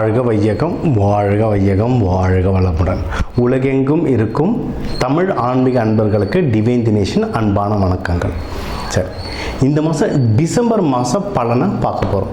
வாழ்க வையகம் வாழ்க வையகம் வாழ்க வளமுடன். உலகெங்கும் இருக்கும் தமிழ் ஆன்மீக அன்பர்களுக்கு டிவைன் தினேஷன் அன்பான வணக்கங்கள். சரி இந்த மாதம் டிசம்பர் மாத பலனை பார்க்க போகிறோம்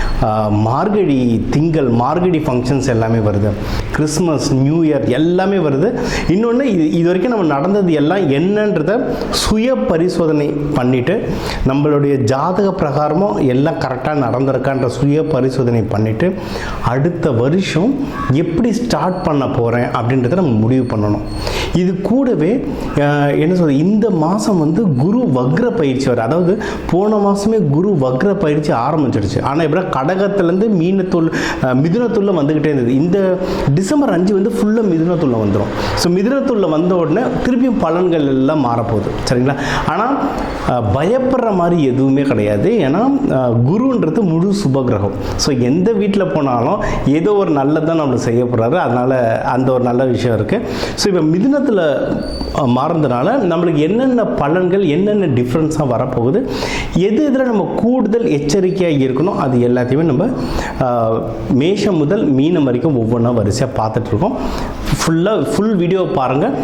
மார்கழி திங்கள் மார்கழி ஃபங்க்ஷன்ஸ் எல்லாமே வருது. கிறிஸ்மஸ் நியூ இயர் எல்லாமே வருது. இன்னொன்று இது இது வரைக்கும் நம்ம நடந்தது எல்லாம் என்னன்றத சுய பரிசோதனை பண்ணிவிட்டு நம்மளுடைய ஜாதக பிரகாரமும் எல்லாம் கரெக்டாக நடந்திருக்கான்ற சுய பரிசோதனை பண்ணிவிட்டு அடுத்த வருஷம் எப்படி ஸ்டார்ட் பண்ண போகிறேன் அப்படின்றத நம்ம முடிவு பண்ணணும். இது கூடவே என்ன சொல்றது இந்த மாதம் வந்து குரு வக்ர பயிற்சி வர அதாவது போன மாதமே குரு வக்ர பயிற்சி ஆரம்பிச்சிடுச்சு ஆனால் இப்போ கடகத்துலேருந்து மீனத்துள் மிதுனத்துள்ள வந்துக்கிட்டே இருந்தது. இந்த டிசம்பர் அஞ்சு வந்து ஃபுல்லாக மிதுனத்துள்ள வந்துடும் ஸோ மிதுனத்துள்ள வந்த உடனே திருப்பியும் பலன்கள் எல்லாம் மாறப்போகுது. சரிங்களா? ஆனால் பயப்படுற மாதிரி எதுவுமே கிடையாது. ஏன்னா குருன்றது முழு சுபகிரகம். ஸோ எந்த வீட்டில் போனாலும் ஏதோ ஒரு நல்லதான் நம்மளுக்கு செய்ய போகிறாரு அதனால் அந்த ஒரு நல்ல விஷயம் இருக்குது ஸோ இப்போ மிதுனத்தில் மாறுறதுனால நம்மளுக்கு என்னென்ன பலன்கள் என்னென்ன டிஃப்ரென்ஸாக வரப்போகுது எது இதில் நம்ம கூடுதல் எச்சரிக்கையாக இருக்கணும் அது எல்லாத்தையுமே நம்ம மேஷம் முதல் மீனம் வரைக்கும் ஒவ்வொன்றா வரிசையாக பார்த்துட்ருக்கோம். ஃபுல்லாக ஃபுல் வீடியோ பாருங்கள்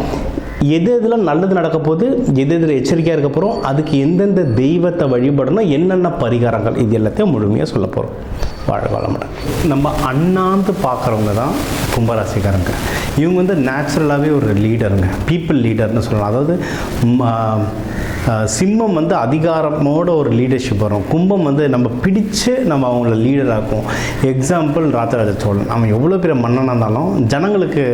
எது எதில் நல்லது நடக்க போது எது எதில் எச்சரிக்கையாக இருக்க போகிறோம் அதுக்கு எந்தெந்த தெய்வத்தை வழிபடணும் என்னென்ன பரிகாரங்கள் இது எல்லாத்தையும் முழுமையாக சொல்ல போகிறோம் வாழ்க வளமுடன் நம்ம அண்ணாந்து பார்க்குறவங்க தான் கும்பராசிக்காரங்க. இவங்க வந்து நேச்சுரலாகவே ஒரு லீடருங்க பீப்புள் லீடர்னு சொல்லலாம். அதாவது ம, சிம்மம் வந்து அதிகாரமோட ஒரு லீடர்ஷிப் வரும். கும்பம் வந்து நம்ம பிடிச்சு நம்ம அவங்கள லீடர் ஆக்கும். எக்ஸாம்பிள் ராஜராஜ சோழன். அவன் எவ்வளோ பெரிய மன்னனாக இருந்தாலும் ஜனங்களுக்கு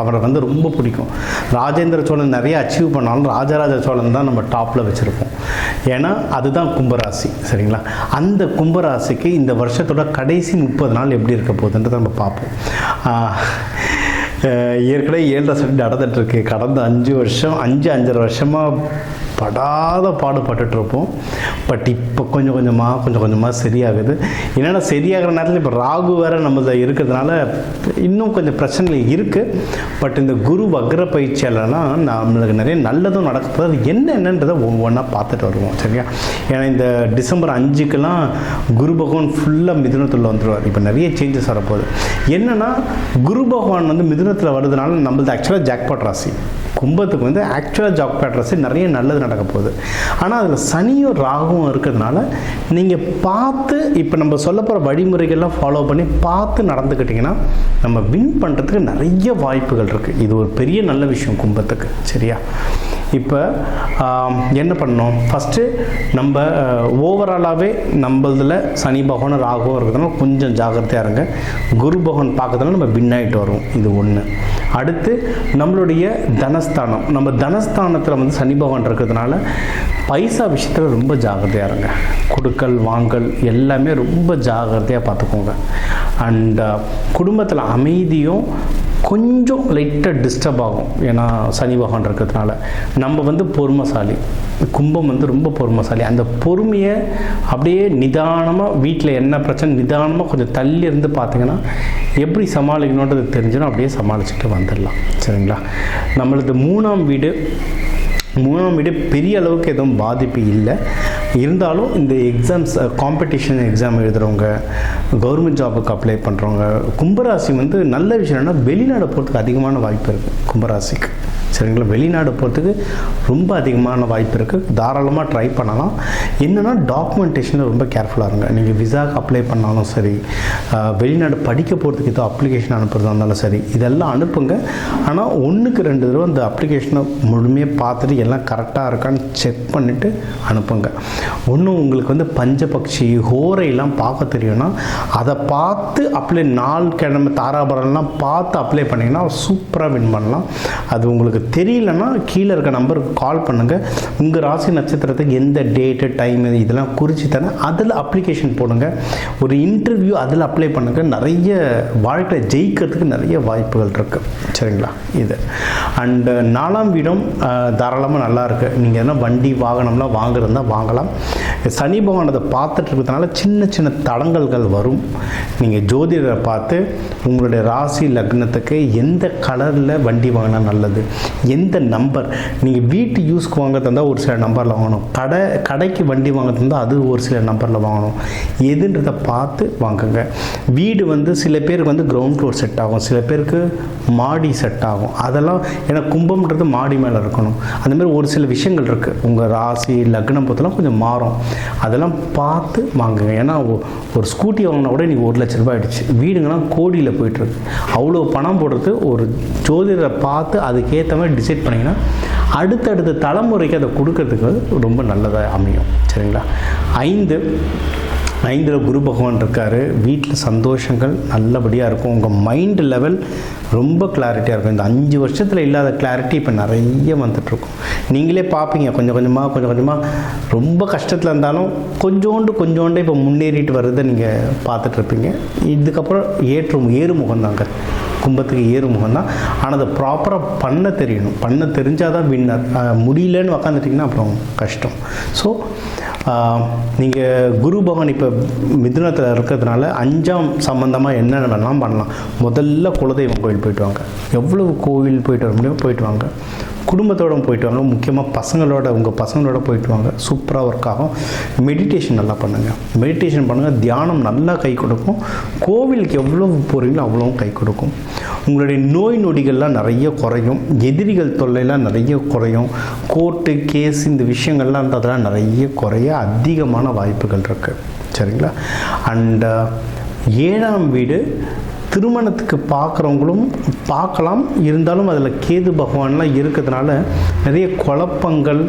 அவரை வந்து ரொம்ப பிடிக்கும். ராஜேந்திர சோழன் நிறைய அச்சீவ் பண்ணாலும் ராஜராஜ சோழன் தான் நம்ம டாப்பில் வச்சுருப்போம். ஏன்னா அதுதான் கும்பராசி சரிங்களா? அந்த கும்பராசிக்கு இந்த வருஷத்தோட கடைசி முப்பது நாள் எப்படி இருக்க போகுதுன்றதை நம்ம பார்ப்போம். ஆஹ், ஏற்கனவே ஏழரை செட் நடந்துட்டுருக்கு கடந்த அஞ்சு வருஷம் அஞ்சு அஞ்சரை வருஷமாக படாத பாடுபட்டுட்டு இருப்போம் பட் இப்போ கொஞ்சம் கொஞ்சமாக கொஞ்சம் கொஞ்சமாக சரியாகுது. என்னென்னா சரியாகிற நேரத்தில் இப்போ ராகு வேறு நம்மள இருக்கிறதுனால இன்னும் கொஞ்சம் பிரச்சனைகள் இருக்குது பட் இந்த குரு வக்ர பயிற்சியாலலாம் நம்மளுக்கு நிறைய நல்லதும் நடக்க போகுது அது என்ன என்னன்றதை ஒவ்வொன்றா பார்த்துட்டு வருவோம் சரியா? ஏன்னா இந்த டிசம்பர் அஞ்சுக்கெல்லாம் குரு பகவான் ஃபுல்லாக மிதுனத்தில் வந்துடுவார் இப்போ நிறைய சேஞ்சஸ் வரப்போகுது. என்னென்னா குரு பகவான் வந்து மிதுனத்தில் வருதுனால நம்மளது ஆக்சுவலாக ஜாக்பாட் ராசி. கும்பத்துக்கு வந்து ஆக்சுவலாக ஜாப் பேட்ரஸ் நிறைய நல்லது நடக்க போகுது. ஆனால் அதில் சனியும் ராகுவும் இருக்கிறதுனால நீங்கள் பார்த்து இப்போ நம்ம சொல்ல போகிற வழிமுறைகள்லாம் ஃபாலோ பண்ணி பார்த்து நடந்துக்கிட்டிங்கன்னா நம்ம வின் பண்ணுறதுக்கு நிறைய வாய்ப்புகள் இருக்குது இது ஒரு பெரிய நல்ல விஷயம் கும்பத்துக்கு சரியா? இப்போ என்ன பண்ணோம் ஃபஸ்ட்டு நம்ம ஓவராலாகவே நம்மளதில் சனி பகவான் ராகுவும் இருக்கிறதுனால கொஞ்சம் ஜாக்கிரதையாக இருங்க. குரு பகவான் பார்க்கறதுனால நம்ம வின் ஆகிட்டு வருவோம். இது ஒன்று அடுத்து நம்மளுடைய தனஸ்தானம். நம்ம தனஸ்தானத்தில் வந்து சனி பகவான் இருக்கிறதுனால பைசா விஷயத்தில் ரொம்ப ஜாக்கிரதையாக இருங்க. கொடுக்கல் வாங்கல் எல்லாமே ரொம்ப ஜாக்கிரதையாக பார்த்துக்கோங்க. அண்ட் uh, குடும்பத்தில் அமைதியும் கொஞ்சம் லைட்டாக டிஸ்டர்ப் ஆகும். ஏன்னா சனி பகவான் இருக்கிறதுனால. நம்ம வந்து பொறுமைசாலி. கும்பம் வந்து ரொம்ப பொறுமைசாலி. அந்த பொறுமையை அப்படியே நிதானமாக வீட்டில் என்ன பிரச்சனை நிதானமாக கொஞ்சம் தள்ளி இருந்து பார்த்தீங்கன்னா எப்படி சமாளிக்கணுன்றது தெரிஞ்சிடும் அப்படியே சமாளிச்சுட்டு வந்துடலாம். சரிங்களா? நம்மளது மூணாம் வீடு மூணாம் வீடு பெரிய அளவுக்கு எதுவும் பாதிப்பு இல்லை. இருந்தாலும் இந்த எக்ஸாம்ஸ் காம்படிஷன் எக்ஸாம் எழுதுகிறவங்க கவர்மெண்ட் ஜாபுக்கு அப்ளை பண்ணுறவங்க கும்பராசி வந்து நல்ல விஷயம் என்னென்னா வெளிநாடு போகிறதுக்கு அதிகமான வாய்ப்பு இருக்குது கும்பராசிக்கு. சரிங்களா? வெளிநாடு போகிறதுக்கு ரொம்ப அதிகமான வாய்ப்பு இருக்குது தாராளமாக ட்ரை பண்ணலாம். என்னென்னா டாக்குமெண்டேஷனில் ரொம்ப கேர்ஃபுல்லாக இருங்க. நீங்கள் விசாக்கு அப்ளை பண்ணாலும் சரி வெளிநாடு படிக்க போகிறதுக்கு ஏதோ அப்ளிகேஷன் அனுப்புறதா இருந்தாலும் சரி இதெல்லாம் அனுப்புங்க. ஆனால் ஒன்றுக்கு ரெண்டு தடவை அந்த அப்ளிகேஷனை முழுமையாக பார்த்துட்டு எல்லாம் கரெக்டாக இருக்கான்னு செக் பண்ணிவிட்டு அனுப்புங்க. ஒன்றும் உங்களுக்கு வந்து பஞ்சபக்ஷி ஹோரையெல்லாம் பார்க்க தெரியும்னா அதை பார்த்து அப்ளை நாள் கிழமை தாராபரம்லாம் பார்த்து அப்ளை பண்ணிங்கன்னா சூப்பராக வின் பண்ணலாம். அது உங்களுக்கு தெரியலன்னா கீழே இருக்க நம்பருக்கு கால் பண்ணுங்கள் உங்கள் ராசி நட்சத்திரத்துக்கு எந்த டேட்டு டைம் இதெல்லாம் குறித்து தரேன். அதில் அப்ளிகேஷன் போடுங்க. ஒரு இன்டர்வியூ அதில் அப்ளை பண்ணுங்கள் நிறைய வாழ்க்கையில் ஜெயிக்கிறதுக்கு நிறைய வாய்ப்புகள் இருக்குது சரிங்களா? இது. அண்டு நாலாம் வீடும் தாராளமாக நல்லாயிருக்கு நீங்கள் எதனா வண்டி வாகனம்லாம் வாங்குறதுனா வாங்கலாம். சனி பகவானத்தை பார்த்துட்டு இருக்கிறதுனால சின்ன சின்ன தடங்கல்கள் வரும். நீங்கள் ஜோதிடரை பார்த்து உங்களுடைய ராசி லக்னத்துக்கு எந்த கலரில் வண்டி வாங்கினா நல்லது? எந்த நம்பர் நீங்கள் வீட்டு யூஸ்க்கு வாங்குறதா இருந்தால் ஒரு சில நம்பரில் வாங்கணும். கடை கடைக்கு வண்டி வாங்குறது இருந்தால் அது ஒரு சில நம்பரில் வாங்கணும். எதுன்றதை பார்த்து வாங்குங்க. வீடு வந்து சில பேருக்கு வந்து கிரவுண்ட் ஃப்ளோர் செட் ஆகும். சில பேருக்கு மாடி செட் ஆகும். அதெல்லாம் ஏன்னா கும்பம்ன்றது மாடி மேலே இருக்கணும். அந்தமாதிரி ஒரு சில விஷயங்கள் இருக்குது உங்கள் ராசி லக்னம் பொறுத்தலாம் கொஞ்சம் மாறும். அதெல்லாம் பார்த்து வாங்குங்க. ஏன்னா ஒரு ஸ்கூட்டி வாங்கினா கூட நீங்கள் ஒரு லட்ச ரூபாய் ஆகிடுச்சு வீடுங்கலாம் கோடியில் போயிட்டுருக்கு. அவ்வளோ பணம் போடுறது ஒரு ஜோதிடரை பார்த்து அதுக்கேற்ற மாதிரி டிசைட் பண்ணிங்கன்னா அடுத்தடுத்த தலைமுறைக்கு அதை கொடுக்கறதுக்கு ரொம்ப நல்லதாக அமையும். சரிங்களா? ஐந்து ஐந்தில் குரு பகவான் இருக்கார். வீட்டில் சந்தோஷங்கள் நல்லபடியாக இருக்கும். உங்கள் மைண்ட் லெவல் ரொம்ப கிளாரிட்டியாக இருக்கும். இந்த அஞ்சு வருஷத்தில் இல்லாத கிளாரிட்டி இப்போ நிறைய வந்துட்டுருக்கும். நீங்களே பார்ப்பீங்க. கொஞ்சம் கொஞ்சமாக கொஞ்சம் கொஞ்சமாக ரொம்ப கஷ்டத்தில் இருந்தாலும் கொஞ்சோண்டு கொஞ்சோண்டு இப்போ முன்னேறிட்டு வர்றதை நீங்கள் பார்த்துட்ருப்பீங்க இதுக்கப்புறம் ஏற்றும் ஏறுமுகம் தாங்க. கும்பத்துக்கு ஏறுமுகம் தான். ஆனால் அதை ப்ராப்பராக பண்ண தெரியணும். பண்ண தெரிஞ்சால் தான் வின்னர் முடியலன்னு உக்காந்துட்டிங்கன்னா அப்புறம் கஷ்டம். ஸோ நீங்கள் குரு பகவான் இப்போ மிதுனத்தில் இருக்கிறதுனால அஞ்சாம் சம்பந்தமாக என்னென்னலாம் வேணாலும் பண்ணலாம்? முதல்ல குலதெய்வம் கோயில் போயிட்டு வாங்க. எவ்வளவு கோயில் போயிட்டு வர முடியுமோ போயிட்டு வாங்க. குடும்பத்தோட போயிட்டு வாங்க முக்கியமாக பசங்களோட உங்கள் பசங்களோட போயிட்டு வாங்க சூப்பராக ஒர்க் ஆகும். மெடிடேஷன் நல்லா பண்ணுங்கள் மெடிடேஷன் பண்ணுங்கள் தியானம் நல்லா கை கொடுக்கும். கோவிலுக்கு எவ்வளோ போகிறீங்களோ அவ்வளோவும் கை கொடுக்கும். உங்களுடைய நோய் நொடிகள்லாம் நிறைய குறையும். எதிரிகள் தொல்லைலாம் நிறைய குறையும். கோர்ட்டு கேஸ் இந்த விஷயங்கள்லாம் வந்து அதெல்லாம் நிறைய குறைய அதிகமான வாய்ப்புகள் இருக்குது சரிங்களா? அண்ட் ஏழாம் வீடு திருமணத்துக்கு பார்க்குறவங்களும் பார்க்கலாம். இருந்தாலும் அதில் கேது பகவான்லாம் இருக்கிறதுனால நிறைய குழப்பங்கள்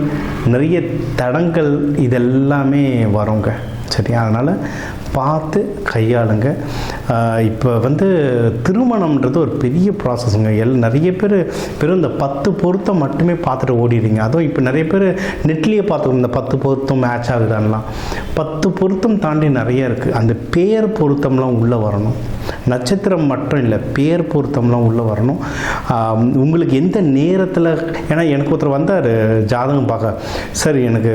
நிறைய தடங்கள் இதெல்லாமே வருங்க. சரியா? அதனால் பார்த்து கையாளுங்க. இப்போ வந்து திருமணம்ன்றது ஒரு பெரிய ப்ராசஸுங்க எல் நிறைய பேர் வெறும் இந்த பத்து பொருத்தம் மட்டுமே பார்த்துட்டு ஓடிடுங்க அதுவும் இப்போ நிறைய பேர் நெட்லேயே பார்த்துக்கணும் இந்த பத்து பொருத்தம் மேட்ச் ஆகுதான்லாம். பத்து பொருத்தம் தாண்டி நிறைய இருக்குது அந்த பேர் பொருத்தம்லாம் உள்ளே வரணும். நட்சத்திரம் மட்டும் இல்லை பேர் பொருத்தம்லாம் உள்ளே வரணும். உங்களுக்கு எந்த நேரத்தில் ஏன்னா எனக்கு ஒருத்தர் வந்தார் ஜாதகம் பார்க்க. சார் எனக்கு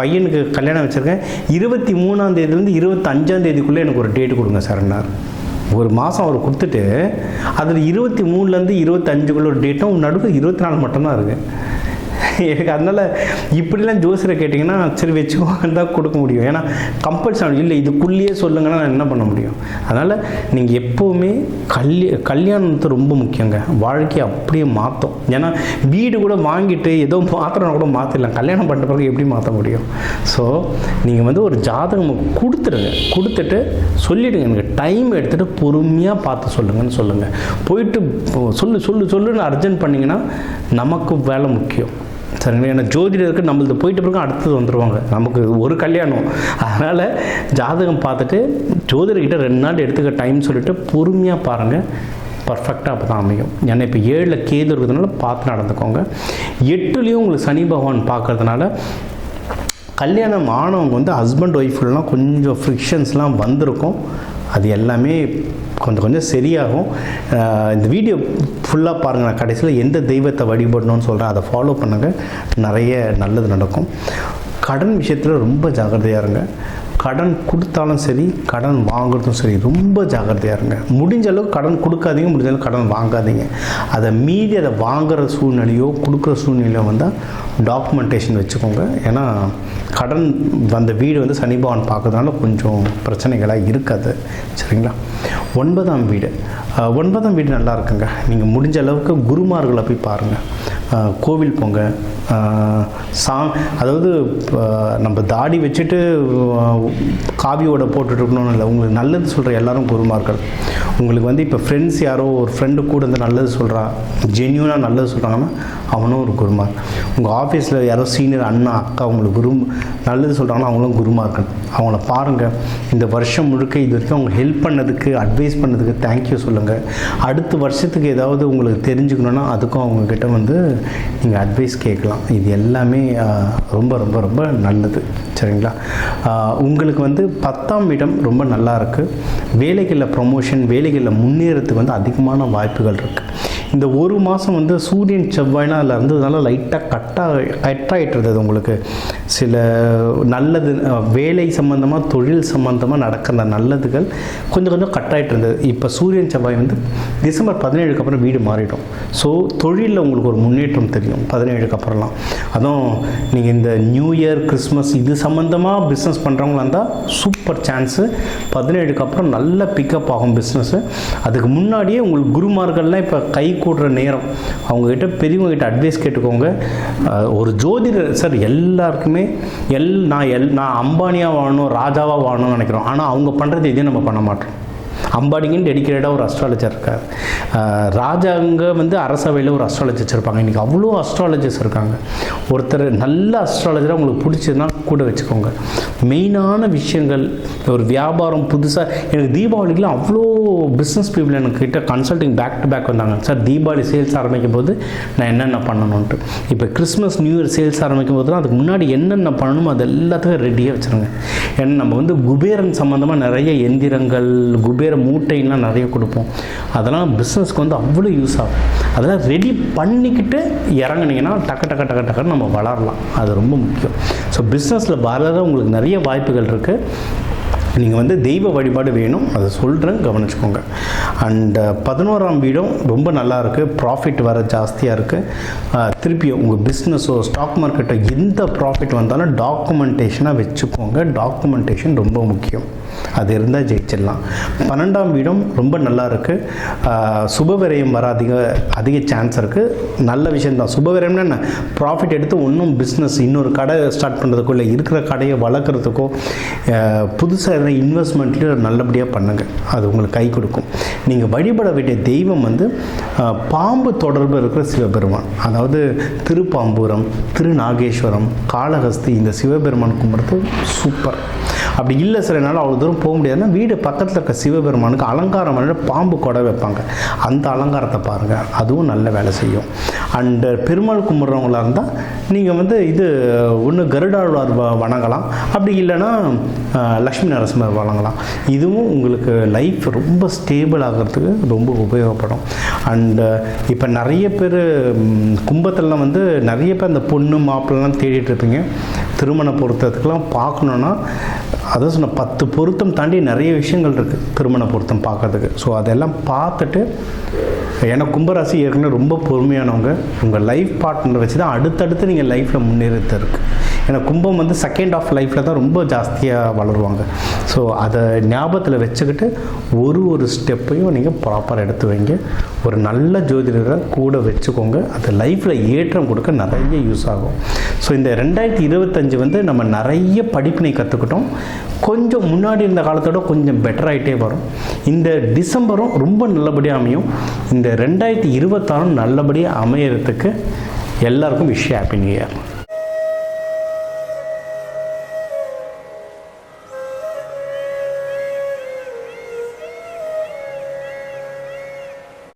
பையனுக்கு கல்யாணம் வச்சுருக்கேன். இருபத்தி மூணாம் தேதியிலேருந்து இருபத்தஞ்சாம் தேதிக்குள்ளே எனக்கு ஒரு டேட் கொடுங்க சார்னார் ஒரு மாதம் அவர் கொடுத்துட்டு அதில் இருபத்தி மூணுலேருந்து இருபத்தஞ்சுக்குள்ள ஒரு டேட்டும் நடுவில் இருபத்தி நாலு மட்டும்தான் இருக்குது எனக்கு அதனால் இப்படிலாம் ஜோசியரை கேட்டிங்கன்னா சரி வச்சுக்கோன்னு தான் கொடுக்க முடியும். ஏன்னா கம்பல்சரி இல்லை இதுக்குள்ளேயே சொல்லுங்கன்னா நான் என்ன பண்ண முடியும்? அதனால் நீங்கள் எப்போவுமே கல்ய கல்யாணத்தை ரொம்ப முக்கியங்க. வாழ்க்கையை அப்படியே மாற்றும் ஏன்னா வீடு கூட வாங்கிட்டு ஏதோ மாத்திரம்னா கூட மாற்றிடலாம் கல்யாணம் பண்ணுற பிறகு எப்படி மாற்ற முடியும்? ஸோ நீங்கள் வந்து ஒரு ஜாதகம் கொடுத்துருங்க. கொடுத்துட்டு சொல்லிவிடுங்க எனக்கு டைம் எடுத்துகிட்டு பொறுமையாக பார்த்து சொல்லுங்கன்னு சொல்லுங்கள் போயிட்டு சொல்லு சொல்லு சொல்லுன்னு அர்ஜென்ட் பண்ணிங்கன்னா நமக்கு வேலை முக்கியம். சரிங்களா ஏன்னா ஜோதிடருக்கு நம்மளது போயிட்டு பிறகு அடுத்தது வந்துடுவாங்க நமக்கு ஒரு கல்யாணம். அதனால் ஜாதகம் பார்த்துட்டு ஜோதிடர்கிட்ட ரெண்டு நாள் எடுத்துக்க டைம் சொல்லிட்டு பொறுமையாக பாருங்கள் பர்ஃபெக்டாக அப்போ தான் அமையும். ஏன்னா இப்போ ஏழில் கேது இருக்கிறதுனால பார்த்து நடந்துக்கோங்க. எட்டுலேயும் உங்களுக்கு சனி பகவான் பார்க்கறதுனால கல்யாணம் ஆனவங்க வந்து ஹஸ்பண்ட் ஒய்ஃப்லாம் கொஞ்சம் ஃப்ரிக்ஷன்ஸ்லாம் வந்திருக்கும். அது எல்லாமே கொஞ்சம் கொஞ்சம் சரியாகும். இந்த வீடியோ ஃபுல்லாக பாருங்கள் நான் கடைசியில் எந்த தெய்வத்தை வழிபடணும்னு சொல்கிறேன் அதை ஃபாலோ பண்ணுங்கள் நிறைய நல்லது நடக்கும். கடன் விஷயத்தில் ரொம்ப ஜாக்கிரதையாக இருங்க. கடன் கொடுத்தாலும் சரி கடன் வாங்குறதும் சரி ரொம்ப ஜாக்கிரதையாக இருங்க. முடிஞ்ச அளவுக்கு கடன் கொடுக்காதீங்க முடிஞ்ச அளவுக்கு கடன் வாங்காதீங்க. அதை மீறி அதை வாங்குற சூழ்நிலையோ கொடுக்குற சூழ்நிலையோ வந்தால் டாக்குமெண்டேஷன் வச்சுக்கோங்க. ஏன்னா கடன் வந்த வீடு வந்து சனி பகவான் பார்க்கறதுனால கொஞ்சம் பிரச்சனைகளாக இருக்காது. சரிங்களா? ஒன்பதாம் வீடு. ஒன்பதாம் வீடு நல்லா இருக்குங்க. நீங்கள் முடிஞ்ச அளவுக்கு குருமார்களை போய் பாருங்கள் கோவில் போங்க. சா அதாவது நம்ம தாடி வச்சுட்டு காவியோட போட்டுட்ருக்கணும்னு இல்லை. உங்களுக்கு நல்லது சொல்கிற எல்லாரும் குருமார்கள் உங்களுக்கு வந்து இப்போ ஃப்ரெண்ட்ஸ் யாரோ ஒரு ஃப்ரெண்டு கூட இருந்து நல்லது சொல்கிறா ஜென்யூனாக நல்லது சொல்கிறாங்கன்னா அவனும் ஒரு குருமார் உங்கள் ஆஃபீஸில் யாரோ சீனியர் அண்ணா அக்கா உங்களுக்கு குரு நல்லது சொல்கிறாங்கன்னா அவங்களும் குருமார்கள் அவங்கள பாருங்கள் இந்த வருஷம் முழுக்க இது வரைக்கும் அவங்க ஹெல்ப் பண்ணதுக்கு அட்வைஸ் பண்ணதுக்கு தேங்க்யூ சொல்லுங்கள் அடுத்த வருஷத்துக்கு ஏதாவது உங்களுக்கு தெரிஞ்சுக்கணுன்னா அதுக்கும் அவங்கக்கிட்ட வந்து நீங்கள் அட்வைஸ் கேட்கலாம். இது எல்லாமே ரொம்ப ரொம்ப ரொம்ப நல்லது. சரிங்களா? உங்களுக்கு வந்து பத்தாம் இடம் ரொம்ப நல்லா இருக்குது வேலைகளில் ப்ரொமோஷன் வேலைகளில் முன்னேறதுக்கு வந்து அதிகமான வாய்ப்புகள் இருக்குது இந்த ஒரு மாதம் வந்து சூரியன் செவ்வாய்னா அதில் இருந்ததுனால லைட்டாக கட்டாக கட்டாயிட்டு இருந்தது உங்களுக்கு. சில நல்லது வேலை சம்மந்தமாக தொழில் சம்மந்தமாக நடக்கிற நல்லதுகள் கொஞ்சம் கொஞ்சம் கட்டாயிட்டு இருந்தது இப்போ சூரியன் செவ்வாய் வந்து டிசம்பர் பதினேழுக்கு அப்புறம் வீடு மாறிடும். ஸோ தொழிலில் உங்களுக்கு ஒரு முன்னேற்றம் தெரியும். பதினேழுக்கு அப்புறம்லாம். அதுவும் நீங்கள் இந்த நியூ இயர் கிறிஸ்மஸ் இது சம்மந்தமாக பிஸ்னஸ் பண்ணுறவங்களா இருந்தால் சூப்பர் சான்ஸு பதினேழுக்கு அப்புறம் நல்ல பிக்கப் ஆகும் பிஸ்னஸ்ஸு அதுக்கு முன்னாடியே உங்களுக்கு குருமார்கள்லாம் இப்போ கை கூடுற நேரம். அவங்கக்கிட்ட பெரியவங்ககிட்ட அட்வைஸ் கேட்டுக்கோங்க. ஒரு ஜோதிடர் சார் எல்லாருக்குமே எல் நான் எல் நான் அம்பானியாக வாழணும் ராஜாவாக வாழணும்னு நினைக்கிறோம். ஆனால் அவங்க பண்ணுறது எதையும் நம்ம பண்ண மாட்டோம். அம்பானிங்கன்னு டெடிக்கேட்டாக ஒரு அஸ்ட்ராலஜர் இருக்கார். ராஜாங்க வந்து அரசவையில் ஒரு அஸ்ட்ராலஜி வச்சுருப்பாங்க. இன்றைக்கி அவ்வளோ அஸ்ட்ராலஜர்ஸ் இருக்காங்க. ஒருத்தர் நல்ல அஸ்ட்ராலஜராக உங்களுக்கு பிடிச்சதுன்னா கூட வச்சுக்கோங்க. மெயினான விஷயங்கள் ஒரு வியாபாரம் புதுசாக எனக்கு தீபாவளிக்கெலாம் அவ்வளோ பிஸ்னஸ் பீப்புள் எனக்கு கிட்ட கன்சல்டிங் பேக் டு பேக் வந்தாங்க. சார் தீபாவளி சேல்ஸ் ஆரம்பிக்கும் போது நான் என்னென்ன பண்ணணுன்ட்டு இப்போ கிறிஸ்மஸ் நியூ இயர் சேல்ஸ் ஆரம்பிக்கும் போதுலாம் அதுக்கு முன்னாடி என்னென்ன பண்ணணுமோ அது எல்லாத்துக்கும் ரெடியாக வச்சுருங்க. ஏன்னா நம்ம வந்து குபேரன் சம்மந்தமாக நிறைய எந்திரங்கள் குபேர் மூட்டைலாம் நிறைய கொடுப்போம். அதெல்லாம் பிஸ்னஸ்க்கு வந்து அவ்வளோ யூஸ் ஆகும். அதெல்லாம் ரெடி பண்ணிக்கிட்டு இறங்குனீங்கன்னா டக்கு டக்கு டக்கு டக்குன்னு நம்ம வளரலாம். அது ரொம்ப முக்கியம். ஸோ பிஸ்னஸில் வளர உங்களுக்கு நிறைய வாய்ப்புகள் இருக்குது நீங்கள் வந்து தெய்வ வழிபாடு வேணும். அதை சொல்கிறேன் கவனிச்சுக்கோங்க. அண்ட் uh, பதினோராம் வீடும் ரொம்ப நல்லா இருக்குது ப்ராஃபிட் வர ஜாஸ்தியாக இருக்குது திருப்பியும் உங்கள் பிஸ்னஸோ ஸ்டாக் மார்க்கெட்டோ எந்த ப்ராஃபிட் வந்தாலும் டாக்குமெண்டேஷனாக வச்சுக்கோங்க. டாக்குமெண்டேஷன் ரொம்ப முக்கியம். அது இருந்தால் ஜெயிச்சிடலாம். பன்னெண்டாம் வீடும் ரொம்ப நல்லா இருக்குது சுபவிரயம் வர அதிக அதிக சான்ஸ் இருக்குது நல்ல விஷயந்தான் சுபவிரயம்னா என்ன? ப்ராஃபிட் எடுத்து ஒன்றும் பிஸ்னஸ் இன்னொரு கடை ஸ்டார்ட் பண்ணுறதுக்கோ இல்லை இருக்கிற கடையை வளர்க்குறதுக்கோ புதுசாக எதனா இன்வெஸ்ட்மெண்ட்லேயும் நல்லபடியாக பண்ணுங்கள் அது உங்களுக்கு கை கொடுக்கும். நீங்கள் வழிபட வேண்டிய தெய்வம் வந்து பாம்பு தொடர்பு இருக்கிற சிவபெருமான். அதாவது திருப்பாம்பூரம் திருநாகேஸ்வரம் காளஹஸ்தி இந்த சிவபெருமான் கும்பிட்றது சூப்பர் அப்படி இல்லை சில நாள் அவ்வளோ தூரம் போக முடியாதுன்னா வீடு பக்கத்தில் இருக்க சிவபெருமானுக்கு அலங்காரம் பண்ண பாம்பு கொடை வைப்பாங்க. அந்த அலங்காரத்தை பாருங்கள் அதுவும் நல்ல வேலை செய்யும். அண்டு பெருமாள் கும்பிட்றவங்களா இருந்தால் நீங்கள் வந்து இது ஒன்று கருடாழ்வார் வ- வணங்கலாம். அப்படி இல்லைன்னா லக்ஷ்மி நரசிம்மர் வணங்கலாம். இதுவும் உங்களுக்கு லைஃப் ரொம்ப ஸ்டேபிள் ஆகிறதுக்கு ரொம்ப உபயோகப்படும். அண்டு இப்போ நிறைய பேர் கும்பத்திலலாம் வந்து நிறைய பேர் அந்த பொண்ணு மாப்பிள்ளலாம் தேடிட்டு இருப்பீங்க. திருமண பொருத்தத்துக்கெலாம் பார்க்கணுன்னா அதான் சொன்ன பத்து பொருத்தம் தாண்டி நிறைய விஷயங்கள் இருக்குது திருமண பொருத்தம் பார்க்கறதுக்கு. ஸோ அதெல்லாம் பார்த்துட்டு ஏன்னா கும்பராசி ஏற்கனவே ரொம்ப பொறுமையானவங்க. உங்கள் லைஃப் பார்ட்னரை வச்சு தான் அடுத்தடுத்து நீங்கள் லைஃப்பில் முன்னேறது இருக்குது ஏன்னா கும்பம் வந்து செகண்ட் ஆஃப் லைஃப்பில் தான் ரொம்ப ஜாஸ்தியாக வளருவாங்க. ஸோ அதை ஞாபகத்தில் வச்சுக்கிட்டு ஒரு ஒரு ஸ்டெப்பையும் நீங்கள் ப்ராப்பராக எடுத்து வைங்க. ஒரு நல்ல ஜோதிடரை கூட வச்சுக்கோங்க. அது லைஃப்பில் ஏற்றம் கொடுக்க நிறைய யூஸ் ஆகும். ஸோ இந்த ரெண்டாயிரத்தி இருபத்தஞ்சு வந்து நம்ம நிறைய படிப்பினை கற்றுக்கிட்டோம் கொஞ்சம் முன்னாடி இருந்த காலத்தோட கொஞ்சம் பெட்டர் ஆகிட்டே வரும். இந்த டிசம்பரும் ரொம்ப நல்லபடியாக அமையும். இந்த ரெண்டாயிரத்தி இருபத்தாறும் நல்லபடியாக அமையறதுக்கு எல்லாருக்கும் விஷ் ஹாப்பி நியூ இயர்